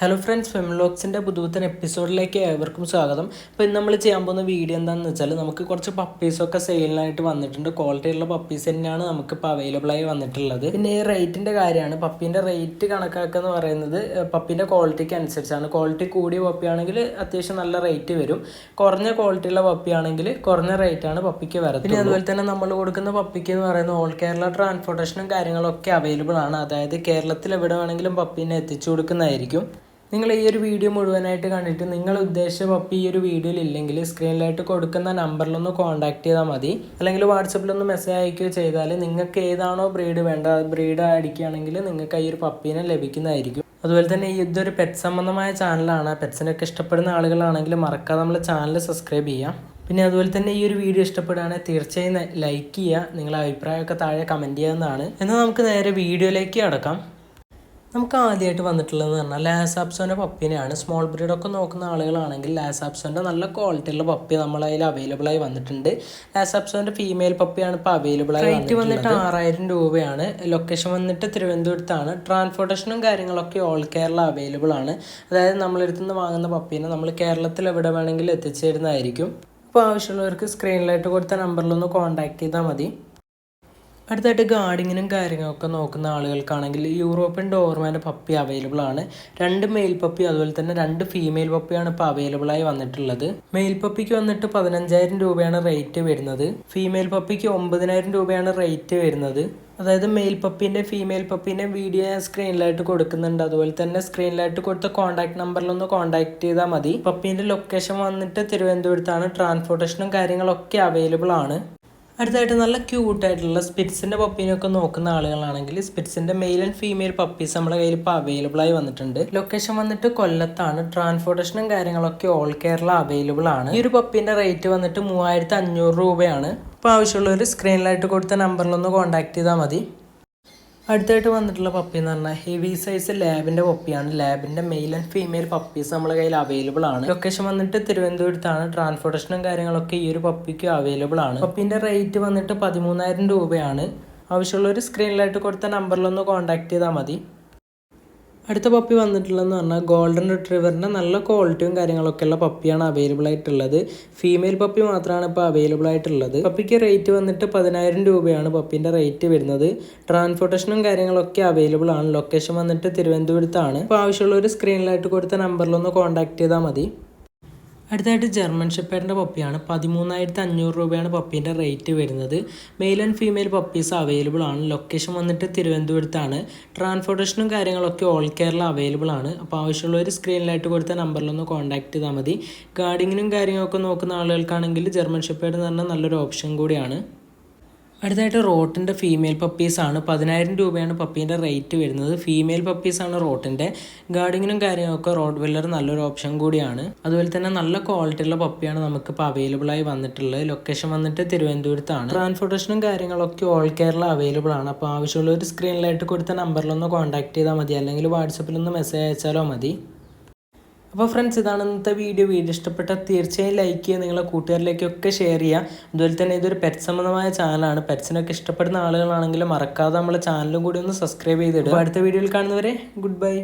Hello friends ഫെംലോക്സിന്റെ പുതുപുത്തൻ എപ്പിസോഡിലേക്ക് ഏവർക്കും സ്വാഗതം. അപ്പോൾ ഇന്ന് നമ്മൾ ചെയ്യാൻ പോകുന്ന വീഡിയോ എന്താണെന്ന് വെച്ചാൽ നമുക്ക് കുറച്ച് പപ്പീസൊക്കെ സെയിലിനായിട്ട് വന്നിട്ടുണ്ട്. ക്വാളിറ്റിയുള്ള പപ്പീസ് തന്നെയാണ് നമുക്ക് ഇപ്പോൾ അവൈലബിൾ ആയി വന്നിട്ടുള്ളത്. പിന്നെ ഈ റേറ്റിന്റെ കാര്യമാണ്. പപ്പീന്റെ റേറ്റ് കണക്കാക്കുക എന്ന് പറയുന്നത് പപ്പീന്റെ ക്വാളിറ്റിക്ക് അനുസരിച്ചാണ്. ക്വാളിറ്റി കൂടിയ പപ്പിയാണെങ്കിൽ അത്യാവശ്യം നല്ല റേറ്റ് വരും. കുറഞ്ഞ ക്വാളിറ്റിയുള്ള പപ്പിയാണെങ്കിൽ കുറഞ്ഞ റേറ്റാണ് പപ്പിക്ക് വരുന്നത് പിന്നെ അതുപോലെ തന്നെ നമ്മൾ കൊടുക്കുന്ന പപ്പിക്ക് എന്ന് പറയുന്നത് ഓൾ കേരള ട്രാൻസ്പോർട്ടേഷനും കാര്യങ്ങളൊക്കെ അവൈലബിൾ ആണ്. അതായത് കേരളത്തിൽ എവിടെ വേണമെങ്കിലും പപ്പീനെ എത്തിച്ചു കൊടുക്കുന്നതായിരിക്കും. നിങ്ങൾ ഈ ഒരു വീഡിയോ മുഴുവനായിട്ട് കണ്ടിട്ട് നിങ്ങൾ ഉദ്ദേശിച്ച പപ്പി ഈ ഒരു വീഡിയോയിൽ ഇല്ലെങ്കിൽ സ്ക്രീനിലായിട്ട് കൊടുക്കുന്ന നമ്പറിലൊന്ന് കോൺടാക്ട് ചെയ്താൽ മതി. അല്ലെങ്കിൽ വാട്സപ്പിലൊന്ന് മെസ്സേജ് അയക്കുകയോ ചെയ്താൽ നിങ്ങൾക്ക് ഏതാണോ ബ്രീഡ് വേണ്ട ബ്രീഡ് അടിക്കുകയാണെങ്കിൽ നിങ്ങൾക്ക് ഈ ഒരു പപ്പീനെ ലഭിക്കുന്നതായിരിക്കും. അതുപോലെ തന്നെ ഇതൊരു പെറ്റ് സംബന്ധമായ ചാനലാണ് പെറ്റ്സിനൊക്കെ ഇഷ്ടപ്പെടുന്ന ആളുകളാണെങ്കിൽ മറക്കാതെ നമ്മൾ ചാനൽ സബ്സ്ക്രൈബ് ചെയ്യാം. പിന്നെ അതുപോലെ തന്നെ ഈ ഒരു വീഡിയോ ഇഷ്ടപ്പെടുകയാണെങ്കിൽ തീർച്ചയായും ലൈക്ക് ചെയ്യുക. നിങ്ങളുടെ അഭിപ്രായമൊക്കെ താഴെ കമന്റ് ചെയ്യാവുന്നതാണ്. എന്നാൽ നമുക്ക് നേരെ വീഡിയോയിലേക്ക് അടക്കാം നമുക്ക് ആദ്യമായിട്ട് വന്നിട്ടുള്ളതെന്ന് പറഞ്ഞാൽ ലാസാപ്സോന്റെ പപ്പിനെയാണ്. സ്മോൾ ബ്രീഡൊക്കെ നോക്കുന്ന ആളുകളാണെങ്കിൽ ലാസാപ്സോന്റെ നല്ല ക്വാളിറ്റിയുള്ള പപ്പി നമ്മളതിൽ അവൈലബിൾ ആയി വന്നിട്ടുണ്ട്. ലാസാപ്സോന്റെ ഫീമെയിൽ പപ്പിയാണ് ഇപ്പോൾ അവൈലബിൾ ആയി റേറ്റ് വന്നിട്ട് ആറായിരം രൂപയാണ്. ലൊക്കേഷൻ വന്നിട്ട് തിരുവനന്തപുരത്താണ്. ട്രാൻസ്പോർട്ടേഷനും കാര്യങ്ങളൊക്കെ ഓൾ കേരള അവൈലബിൾ ആണ്. അതായത് നമ്മളെടുത്തു നിന്ന് വാങ്ങുന്ന പപ്പീനെ നമ്മൾ കേരളത്തിൽ എവിടെ വേണമെങ്കിലും എത്തിച്ചേരുന്നതായിരിക്കും. അപ്പോൾ ആവശ്യമുള്ളവർക്ക് സ്ക്രീനിലായിട്ട് കൊടുത്ത നമ്പറിലൊന്ന് കോൺടാക്ട് ചെയ്താൽ മതി. അടുത്തായിട്ട് ഗാർഡിങ്ങിനും കാര്യങ്ങളൊക്കെ നോക്കുന്ന ആളുകൾക്കാണെങ്കിൽ യൂറോപ്യൻ ഡോർമാന്റെ പപ്പി അവൈലബിൾ ആണ്. രണ്ട് മെയിൽ പപ്പി അതുപോലെ തന്നെ രണ്ട് ഫീമെയിൽ പപ്പിയാണ് ഇപ്പോൾ അവൈലബിൾ ആയി വന്നിട്ടുള്ളത്. മെയിൽ പപ്പിക്ക് വന്നിട്ട് പതിനഞ്ചായിരം രൂപയാണ് റേറ്റ് വരുന്നത്. ഫീമെയിൽ പപ്പിക്ക് ഒമ്പതിനായിരം രൂപയാണ് റേറ്റ് വരുന്നത്. അതായത് മെയിൽ പപ്പീന്റെ ഫീമെയിൽ പപ്പീന്റെ വീഡിയോ ഞാൻ സ്ക്രീനിലായിട്ട് കൊടുക്കുന്നുണ്ട്. അതുപോലെ തന്നെ സ്ക്രീനിലായിട്ട് കൊടുത്ത കോൺടാക്ട് നമ്പറിലൊന്ന് കോൺടാക്ട് ചെയ്താൽ മതി. പപ്പീന്റെ ലൊക്കേഷൻ വന്നിട്ട് തിരുവനന്തപുരത്താണ്. ട്രാൻസ്പോർട്ടേഷനും കാര്യങ്ങളൊക്കെ അവൈലബിൾ ആണ്. അടുത്തായിട്ട് നല്ല ക്യൂട്ടായിട്ടുള്ള സ്പിറ്റ്സിന്റെ പപ്പീനൊക്കെ നോക്കുന്ന ആളുകളാണെങ്കിൽ സ്പിറ്റ്സിന്റെ മെയിൽ ആൻഡ് ഫീമെയിൽ പപ്പീസ് നമ്മുടെ കയ്യിൽ ഇപ്പോൾ അവൈലബിൾ ആയി വന്നിട്ടുണ്ട്. ലൊക്കേഷൻ വന്നിട്ട് കൊല്ലത്താണ്. ട്രാൻസ്പോർട്ടേഷനും കാര്യങ്ങളൊക്കെ ഓൾ കേരള അവൈലബിൾ ആണ്. ഈ ഒരു പപ്പീന്റെ റേറ്റ് വന്നിട്ട് മൂവായിരത്തി അഞ്ഞൂറ് രൂപയാണ്. ഇപ്പോൾ ആവശ്യമുള്ളവർ സ്ക്രീനിലായിട്ട് കൊടുത്ത നമ്പറിലൊന്ന് കോൺടാക്ട് ചെയ്താൽ മതി. അടുത്തായിട്ട് വന്നിട്ടുള്ള പപ്പി എന്ന് പറഞ്ഞാൽ ഹെവി സൈസ് ലാബിന്റെ പപ്പിയാണ് ലാബിന്റെ മെയിൽ ആൻഡ് ഫീമെയിൽ പപ്പീസ് നമ്മളെ കയ്യിൽ അവൈലബിൾ ആണ്. ലൊക്കേഷൻ വന്നിട്ട് തിരുവനന്തപുരത്താണ്. ട്രാൻസ്പോർട്ടേഷനും കാര്യങ്ങളൊക്കെ ഈ ഒരു പപ്പിക്ക് അവൈലബിൾ ആണ്. പപ്പിന്റെ റേറ്റ് വന്നിട്ട് പതിമൂന്നായിരം രൂപയാണ്. ആവശ്യമുള്ളവർ സ്ക്രീനിലായിട്ട് കൊടുത്ത നമ്പറിലൊന്ന് കോൺടാക്ട് ചെയ്താൽ മതി. അടുത്ത പപ്പി വന്നിട്ടുള്ളതെന്ന് പറഞ്ഞാൽ ഗോൾഡൻ റിട്രീവറിന്റെ നല്ല ക്വാളിറ്റിയും കാര്യങ്ങളൊക്കെ ഉള്ള പപ്പിയാണ് അവൈലബിൾ ആയിട്ടുള്ളത്. ഫീമെയിൽ പപ്പി മാത്രമാണ് ഇപ്പോൾ അവൈലബിൾ ആയിട്ടുള്ളത്. പപ്പിക്ക് റേറ്റ് വന്നിട്ട് പതിനായിരം രൂപയാണ് പപ്പീന്റെ റേറ്റ് വരുന്നത്. ട്രാൻസ്പോർട്ടേഷനും കാര്യങ്ങളൊക്കെ അവൈലബിൾ ആണ്. ലൊക്കേഷൻ വന്നിട്ട് തിരുവനന്തപുരത്താണ്. ഇപ്പോൾ ആവശ്യമുള്ളവർ സ്ക്രീനിലായിട്ട് കൊടുത്ത നമ്പറിലൊന്ന് കോൺടാക്ട് ചെയ്താൽ മതി. അടുത്തായിട്ട് ജർമ്മൻ ഷെപ്പേഡിന്റെ പപ്പിയാണ് പതിമൂന്നായിരത്തി അഞ്ഞൂറ് രൂപയാണ് പപ്പീന്റെ റേറ്റ് വരുന്നത്. Male and female puppies available ആണ്. ലൊക്കേഷൻ വന്നിട്ട് തിരുവനന്തപുരത്താണ്. ട്രാൻസ്പോർട്ടേഷനും കാര്യങ്ങളൊക്കെ ഓൾ കേരള അവൈലബിൾ ആണ്. അപ്പോൾ ആവശ്യമുള്ളവർ സ്ക്രീനിലായിട്ട് കൊടുത്ത നമ്പറിലൊന്ന് കോൺടാക്ട് ചെയ്താൽ മതി. ഗാർഡിങ്ങിനും കാര്യങ്ങളൊക്കെ നോക്കുന്ന ആളുകൾക്കാണെങ്കിൽ ജർമ്മൻ ഷെപ്പേഡ് എന്ന് പറഞ്ഞാൽ നല്ലൊരു ഓപ്ഷൻ കൂടിയാണ്. അടുത്തായിട്ട് റോട്ടിന്റെ ഫീമെയിൽ പപ്പീസാണ് പതിനായിരം രൂപയാണ് പപ്പീന്റെ റേറ്റ് വരുന്നത്. ഫീമെയിൽ പപ്പീസാണ് റോട്ടിന്റെ. ഗാർഡിങ്ങിനും കാര്യങ്ങളൊക്കെ റോഡ് വെല്ലർ നല്ലൊരു ഓപ്ഷൻ കൂടിയാണ്. അതുപോലെ തന്നെ നല്ല ക്വാളിറ്റിയുള്ള പപ്പിയാണ് നമുക്കിപ്പോൾ അവൈലബിൾ ആയി വന്നിട്ടുള്ളത്. ലൊക്കേഷൻ വന്നിട്ട് തിരുവനന്തപുരത്താണ്. ട്രാൻസ്പോർട്ടേഷനും കാര്യങ്ങളൊക്കെ ഓൾ കേരള അവൈലബിൾ ആണ്. അപ്പോൾ ആവശ്യമുള്ള ഒരു സ്ക്രീനിലായിട്ട് കൊടുത്ത നമ്പറിലൊന്ന് കോൺടാക്ട് ചെയ്താൽ മതി. അല്ലെങ്കിൽ വാട്സപ്പിലൊന്ന് മെസ്സേജ് അയച്ചാലോ മതി. അപ്പോൾ ഫ്രണ്ട്സ് ഇതാണ് ഇന്നത്തെ വീഡിയോ വീഡിയോ ഇഷ്ടപ്പെട്ടാൽ തീർച്ചയായും ലൈക്ക് ചെയ്യുക നിങ്ങളെ കൂട്ടുകാരിലേക്കൊക്കെ ഷെയർ ചെയ്യുക. അതുപോലെ തന്നെ ഇതൊരു പെറ്റ് സംബന്ധമായ ചാനലാണ് പെറ്റ്സിനൊക്കെ ഇഷ്ടപ്പെടുന്ന ആളുകളാണെങ്കിൽ മറക്കാതെ നമ്മളെ ചാനലും കൂടി ഒന്ന് സബ്സ്ക്രൈബ് ചെയ്തിടുക. അടുത്ത വീഡിയോയിൽ കാണുന്നവരെ ഗുഡ് ബൈ